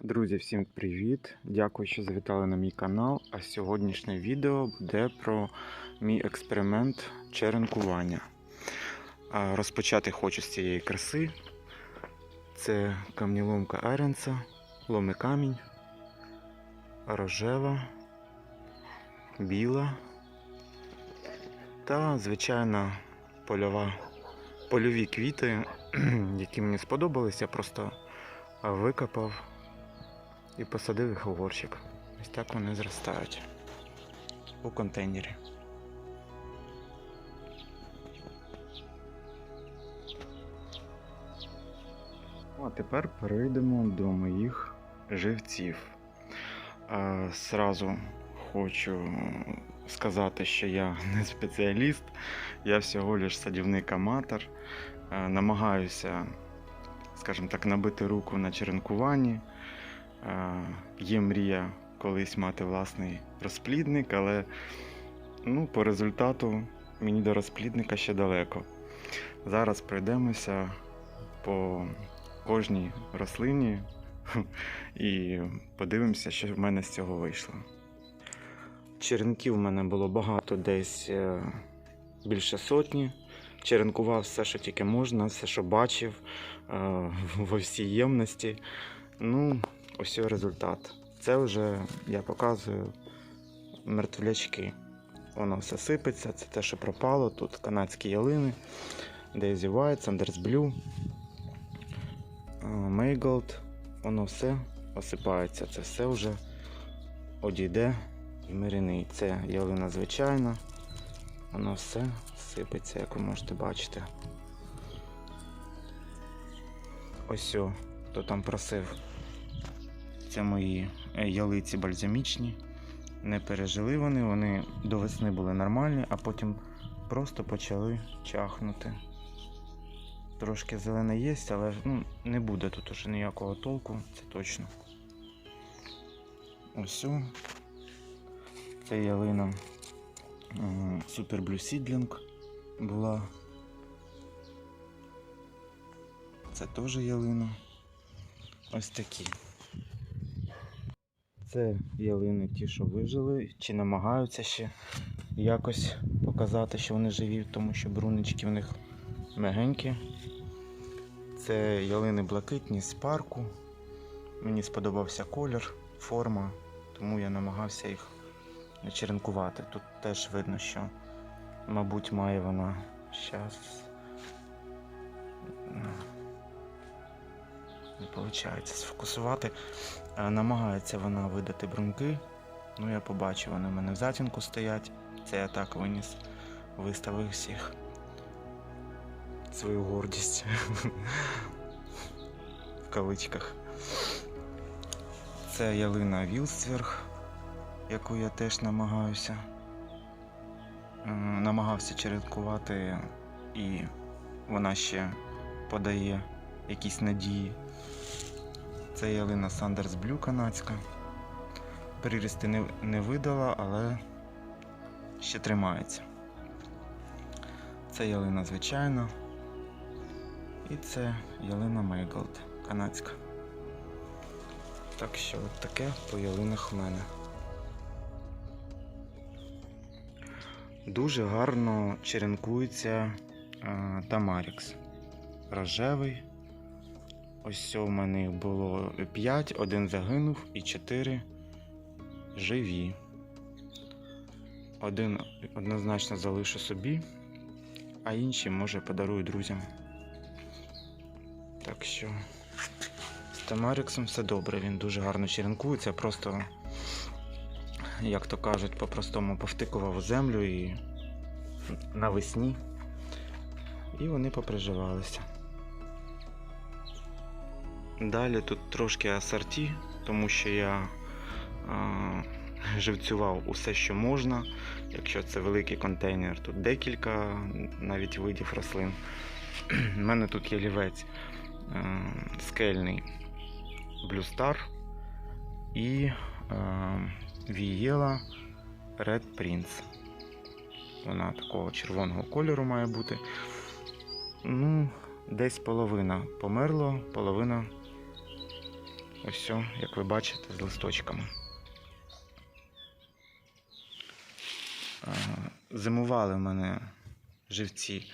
Друзі, всім привіт! Дякую, що завітали на мій канал. А сьогоднішнє відео буде про мій експеримент черенкування. Розпочати хочу з цієї краси. Це камніломка Еренса, ломи камінь, рожева, біла та звичайна польова, польові квіти, які мені сподобалися, просто викопав посадив їх у горщик. Ось так вони зростають у контейнері. А тепер перейдемо до моїх живців. А, Сразу хочу сказати, що я не спеціаліст, я всього лиш садівник-аматор. Намагаюся, скажімо так, набити руку на черенкуванні. Е, Є мрія колись мати власний розплідник, але ну, по результату мені до розплідника ще далеко. Зараз пройдемося по кожній рослині і подивимося, що в мене з цього вийшло. Черенків в мене було багато, десь е, більше сотні. Черенкував все, що тільки можна, все, що бачив е, во всій ємності. Ну, ось і результат. Це вже я показую мертвлячки. Воно все сипеться, це те, що пропало. Тут канадські ялини, Daisy White, Sanders Blue, Marigold. Воно все осипається. Це все вже одійде в миряний. Це ялина звичайна. Воно все сипеться, як ви можете бачити. Ось, о, хто там просив. Це мої е, ялиці бальзамічні. Не пережили вони, вони до весни були нормальні, а потім просто почали чахнути. Трошки зелене є, але ну, не буде тут уже ніякого толку, це точно. Ось. Це ялина Super Blue Seedling була. Це теж ялина. Ось такі. Це ялини ті, що вижили, чи намагаються ще якось показати, що вони живі, тому що брунички в них мегенькі. Це ялини блакитні з парку. Мені сподобався колір, форма, тому я намагався їх черенкувати. Тут теж видно, що, мабуть, має вона щас. Не виходить сфокусувати. Е, Намагається вона видати бруньки. Ну, я побачив, вони в мене в затінку стоять. Це я так виніс, виставив всіх. Свою гордість. В кавичках. Це ялина Вілсцверг, яку я теж намагаюся. Намагався чередкувати, і вона ще подає якісь надії. Це ялина Sanders Blue канадська. Прирісти не, не видала, але ще тримається. Це ялина звичайна. І це ялина Marigold канадська. Так що от таке по ялинах в мене. Дуже гарно черенкується е, Тамарікс. Рожевий. Ось у мене їх було 5, один загинув і 4 живі. Один однозначно залишу собі, а інші, може, подарую друзям. Так що з Тамаріксом все добре, він дуже гарно черенкується, просто, як то кажуть, по-простому повтикував землю і навесні. І вони поприживалися. Далі тут трошки асорті, тому що я а, живцював усе, що можна. Якщо це великий контейнер, тут декілька навіть видів рослин. У мене тут є лівець а, скельний Blue Star і а, Вієла Red Prince. Вона такого червоного кольору має бути. Ну, десь половина померло, половина ось, як ви бачите, з листочками. Зимували в мене живці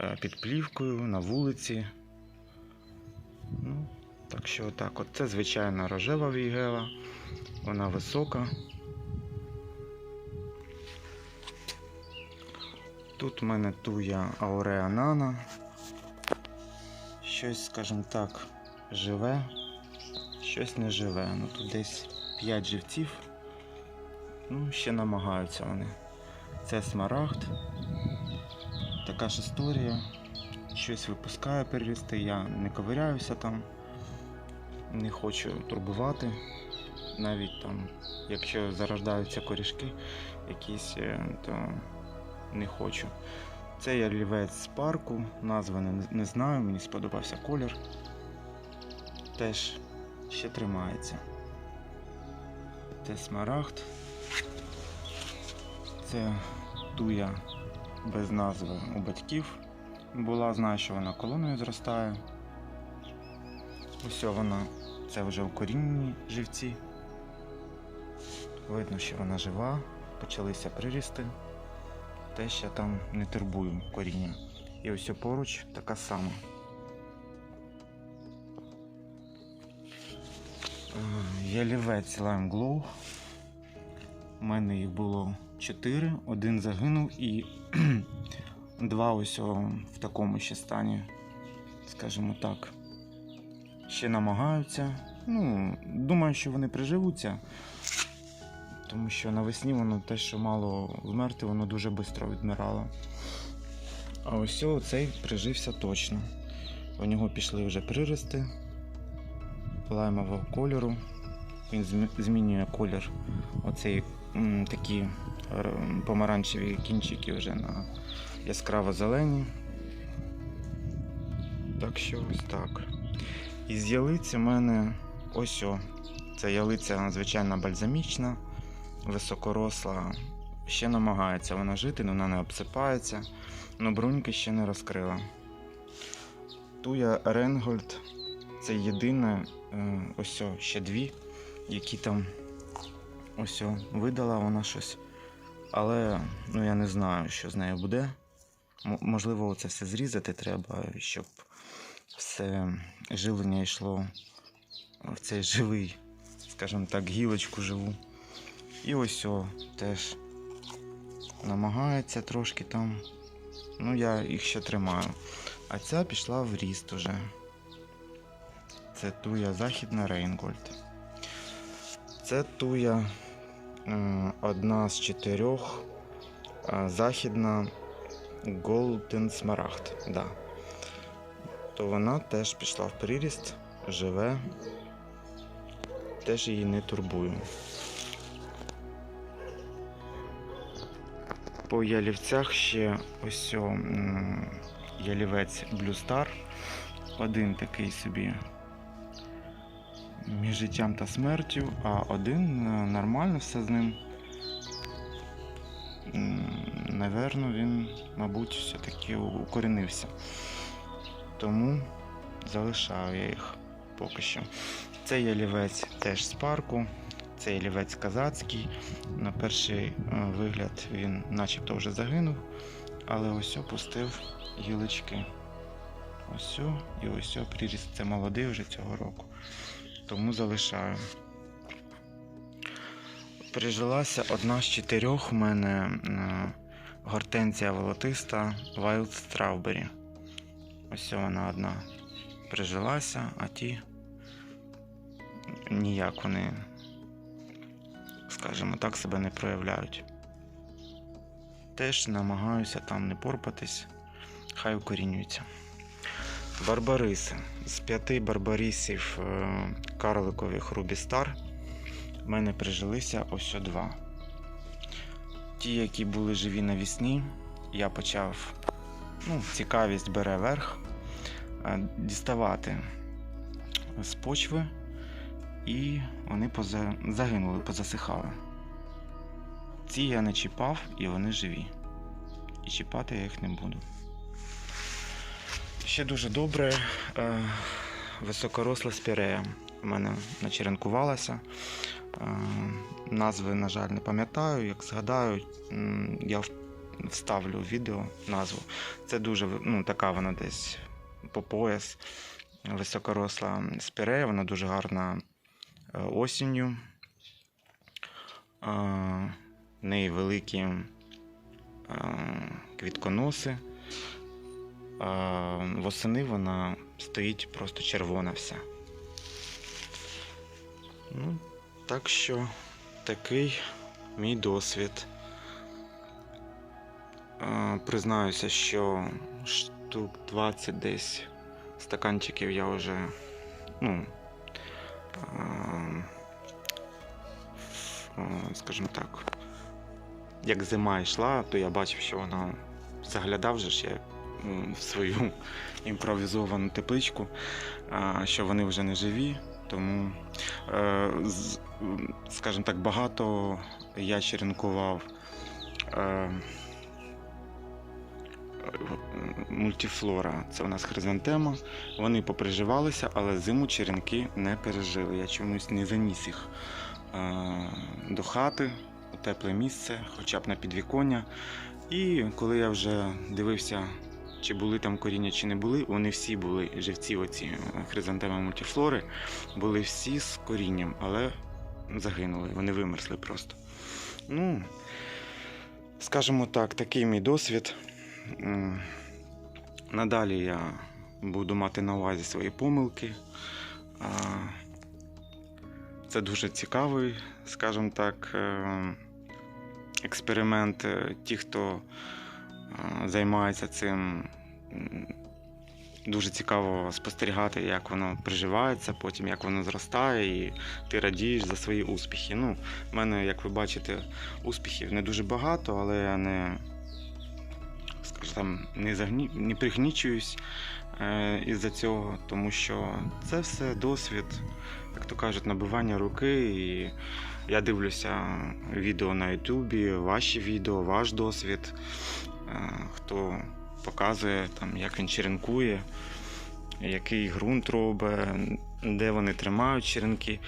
е, під плівкою на вулиці. Ну, так що отак. От це звичайна рожева вігела. Вона висока. Тут в мене туя Ауреа Нана. Щось, скажімо так, живе, щось не живе. Ну тут десь 5 живців. Ну, ще намагаються вони. Це смарагд. Така ж історія. Щось випускає перерісти, я не ковиряюся там, не хочу турбувати. Навіть там, якщо зарождаються корішки якісь, е, то не хочу. Це я лівець з парку, назви не знаю, мені сподобався колір. Теж ще тримається. Це смарагд. Це туя без назви у батьків була, знаю, що вона колоною зростає. Ось вона, це вже укорінені живці. Видно, що вона жива, почалися прирісти. Теж я там не турбую коріння. І ось поруч така сама. Ялівець Lime Glow. У мене їх було 4, один загинув і два ось в такому ще стані, скажімо так. Ще намагаються. Ну, думаю, що вони приживуться. Тому що навесні воно те, що мало вмерти, воно дуже швидко відмирало. А ось цей прижився точно. У нього пішли вже прирости лаймового кольору. Він змінює колір. Оцей такі помаранчеві кінчики вже на яскраво зелені. Так що ось так. Із ялиць у мене ось о. Це ялиця звичайна бальзамічна, високоросла. Ще намагається вона жити, але вона не обсипається. Но бруньки ще не розкрила. Туя Ренгольд це єдине, е, ось ще дві, які там ось видала вона щось. Але ну, я не знаю, що з нею буде. Можливо, це все зрізати треба, щоб все живлення йшло в цей живий, скажімо так, гілочку живу. І ось о, теж намагається трошки там. Ну, я їх ще тримаю. А ця пішла в ріст уже. Це туя західна Рейнгольд. Це туя одна з чотирьох західна Golden Smaragd. Да. То вона теж пішла в приріст, живе, теж її не турбую. По ялівцях ще ось о, ялівець Blue. Один такий собі між життям та смертю, а один е, нормально все з ним. Наверно, він, мабуть, все-таки укорінився. Тому залишаю я їх поки що. Це ялівець теж з парку, це ялівець казацький. На перший е, вигляд він начебто вже загинув, але ось опустив гілочки. Ось і ось приріст. Це молодий вже цього року. Тому залишаю. Прижилася одна з чотирьох у мене е, гортензія волотиста Wild Strawberry. Ось вона одна прижилася, а ті ніяк вони, скажімо так, себе не проявляють. Теж намагаюся там не порпатись, хай укорінюються. Барбариси. З п'яти барбарисів е, карликових Рубі Стар в мене прижилися ось два. Ті, які були живі навісні, я почав, ну, цікавість бере верх, е, діставати з почви, і вони поза... загинули, позасихали. Ці я не чіпав і вони живі. І чіпати я їх не буду. Ще дуже добре е, високоросла спірея. в мене начеренкувалася. Е, Назви, на жаль, не пам'ятаю. Як згадаю, я вставлю відео назву. Це дуже ну, така вона десь по пояс. Високоросла спірея, вона дуже гарна е, осінню. В неї великі квітконоси. Восени вона стоїть просто червона вся. Ну, так що такий мій досвід. Признаюся, що штук 20 десь стаканчиків я вже, ну, скажімо так, як зима йшла, то я бачив, що вона заглядав же м, в свою імпровізовану тепличку, що вони вже не живі. Тому, е, скажімо так, багато я черенкував е, е, мультифлора. Це у нас хризантема. Вони поприживалися, але зиму черенки не пережили. Я чомусь не заніс їх е, до хати у тепле місце, хоча б на підвіконня. І коли я вже дивився, чи були там коріння, чи не були, вони всі були живці, оці е, хризантеми мультифлори, були всі з корінням, але загинули, вони вимерзли просто. Ну, скажімо так, такий мій досвід. Надалі я буду мати на увазі свої помилки. Це дуже цікавий, скажімо так, е, експеримент. Е, Ті, хто займається цим, дуже цікаво спостерігати, як воно приживається, потім як воно зростає, і ти радієш за свої успіхи. Ну, в мене, як ви бачите, успіхів не дуже багато, але я не, скажу, там, не, загні... не пригнічуюсь е, із-за цього, тому що це все досвід, як то кажуть, набивання руки. І я дивлюся відео на Ютубі, ваші відео, ваш досвід, е, хто показує, там, як він черенкує, який ґрунт робить, де вони тримають черенки.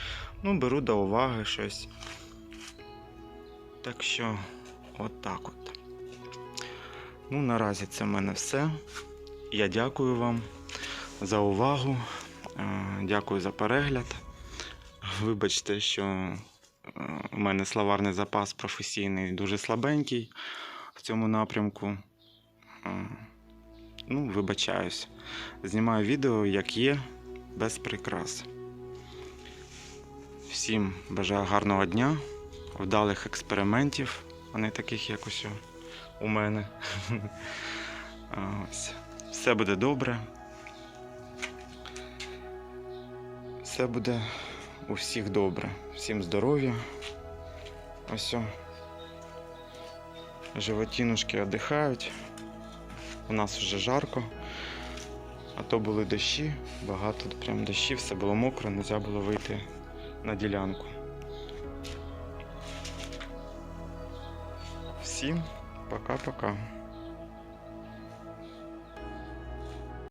Ну, беру до уваги щось. Так що, от так от. Ну, наразі це в мене все. Я дякую вам за увагу. Е, Дякую за перегляд. Вибачте, що е, у мене словарний запас професійний дуже слабенький в цьому напрямку. Ну, вибачаюсь. Знімаю відео, як є, без прикрас. Всім бажаю гарного дня, вдалих експериментів, а не таких, як ось у мене. Ось. Все буде добре. Все буде у всіх добре. Всім здоров'я. Ось. Животінушки віддихають. У нас вже жарко. А то були дощі, багато прям дощі, все було мокро, не можна було вийти на ділянку. Всім пока-пока.